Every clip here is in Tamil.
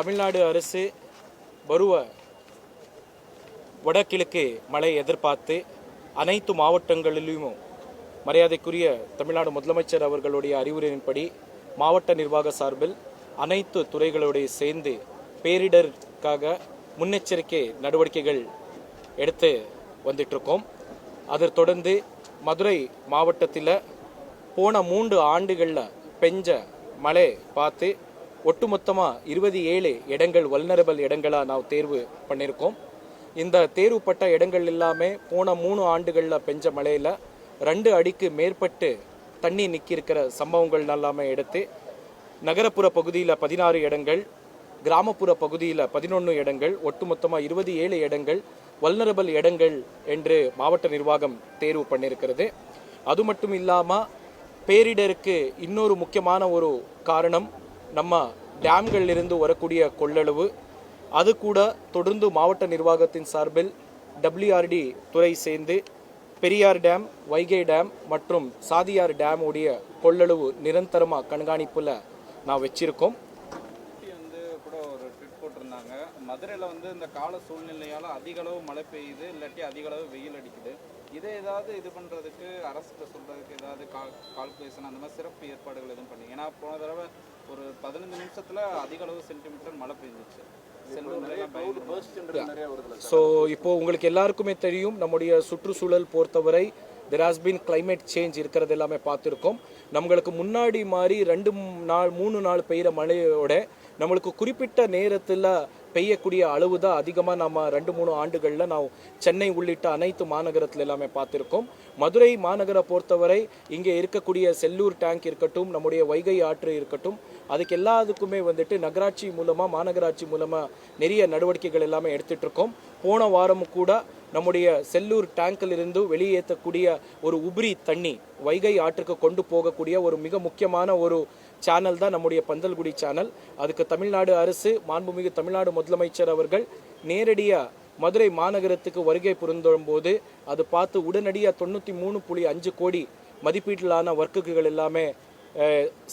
தமிழ்நாடு அரசு பருவ வடகிழக்கு மழை எதிர்பார்த்து அனைத்து மாவட்டங்களிலும் மரியாதைக்குரிய தமிழ்நாடு முதலமைச்சர் அவர்களுடைய அறிவுரையின்படி மாவட்ட நிர்வாக சார்பில் அனைத்து துறைகளோடு சேர்ந்து பேரிடருக்காக முன்னெச்சரிக்கை நடவடிக்கைகள் எடுத்து வந்துட்டுருக்கோம். அதை தொடர்ந்து மதுரை மாவட்டத்தில் போன மூன்று ஆண்டுகளில் பெஞ்ச மழை பார்த்து ஒட்டுமொத்தமாக இருபது ஏழு இடங்கள் வல்னரபிள் இடங்களாக நாம் தேர்வு பண்ணியிருக்கோம் இந்த தேர்வுப்பட்ட இடங்கள் எல்லாமே போன மூணு ஆண்டுகளில் பெஞ்ச மழையில் ரெண்டு அடிக்கு மேற்பட்டு தண்ணி நிற்கிருக்கிற சம்பவங்கள் எல்லாமே எடுத்து நகரப்புற பகுதியில் பதினாறு இடங்கள் கிராமப்புற பகுதியில் பதினொன்று இடங்கள் ஒட்டுமொத்தமாக இருபது ஏழு இடங்கள் வல்னரபிள் இடங்கள் என்று மாவட்ட நிர்வாகம் தேர்வு பண்ணியிருக்கிறது அது மட்டும் இல்லாமல் பேரிடருக்கு இன்னொரு முக்கியமான ஒரு காரணம் நம்ம டேம்களிலிருந்து வரக்கூடிய கொள்ளளவு அது கூட தொடர்ந்து மாவட்ட நிர்வாகத்தின் சார்பில் டபிள்யூஆர்டி துறை சேர்ந்து பெரியார் டேம் வைகை டேம் மற்றும் சாதியார் டேம் உடைய கொள்ளளவு நிரந்தரமாக கண்காணிப்பில் நான் வச்சிருக்கோம். வந்து கூட ஒரு ட்ரிப் போட்டிருந்தாங்க. மதுரையில் வந்து இந்த கால சூழ்நிலையால் அதிக அளவு மழை பெய்யுது இல்லாட்டி அதிக அளவு வெயில் அடிக்குது. இதை ஏதாவது இது பண்ணுறதுக்கு அரசுக்கு சொல்கிறதுக்கு ஏதாவது கால் கால்குலேஷன் அந்த மாதிரி சிறப்பு ஏற்பாடுகள் எதுவும் பண்ணி ஏன்னா போன தடவை ஒரு பதினஞ்சு நிமிஷத்தில் அதிக அளவு சென்டிமீட்டர் மழை பயங்கரமா ஸோ இப்போ உங்களுக்கு எல்லாருக்குமே தெரியும் நம்முடைய சுற்றுச்சூழல் பொறுத்தவரை there has been climate change இருக்கிறது எல்லாமே பார்த்துருக்கோம். நம்மளுக்கு முன்னாடி மாதிரி ரெண்டு நாள் மூணு நாள் பெய்கிற மழையோட நம்மளுக்கு குறிப்பிட்ட நேரத்தில் பெய்யக்கூடிய அளவு தான் அதிகமாக நம்ம ரெண்டு மூணு ஆண்டுகளில் நான் சென்னை உள்ளிட்ட அனைத்து மாநகரத்தில் எல்லாமே பார்த்துருக்கோம். மதுரை மாநகரை பொறுத்தவரை இங்கே இருக்கக்கூடிய செல்லூர் டேங்க் இருக்கட்டும் நம்முடைய வைகை ஆற்று இருக்கட்டும் அதுக்கு எல்லாத்துக்குமே வந்துட்டு நகராட்சி மூலமாக மாநகராட்சி மூலமாக நிறைய நடவடிக்கைகள் எல்லாமே எடுத்துகிட்ருக்கோம் போன வாரமும் கூட நம்முடைய செல்லூர் டேங்கில் இருந்து வெளியேற்றக்கூடிய ஒரு உபிரி தண்ணி வைகை ஆற்றுக்கு கொண்டு போகக்கூடிய ஒரு மிக முக்கியமான ஒரு சேனல் தான் நம்முடைய பந்தல்குடி சேனல் அதுக்கு தமிழ்நாடு அரசு மாண்புமிகு தமிழ்நாடு முதலமைச்சர் அவர்கள் நேரடியாக மதுரை மாநகரத்துக்கு வருகை புரிந்தும் போது அது பார்த்து உடனடியாக தொண்ணூற்றி மூணு புள்ளி அஞ்சு கோடி மதிப்பீட்டிலான ஒர்க்குகள் எல்லாமே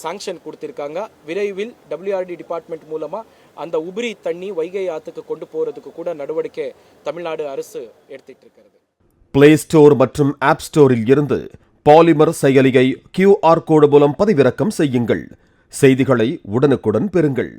சாங்ஷன் கொடுத்துருக்காங்க. விரைவில் டபிள்யூஆர்டி டிபார்ட்மெண்ட் மூலமாக அந்த உபரி தண்ணி வைகை ஆற்றுக்கு கொண்டு போகிறதுக்கு கூட நடவடிக்கை தமிழ்நாடு அரசு எடுத்துட்டு இருக்கிறது பிளே ஸ்டோர் மற்றும் ஆப் ஸ்டோரில் இருந்து பாலிமர் செயலியை கியூஆர் கோடு மூலம் பதிவிறக்கம் செய்யுங்கள். செய்திகளை உடனுக்குடன் பெறுங்கள்.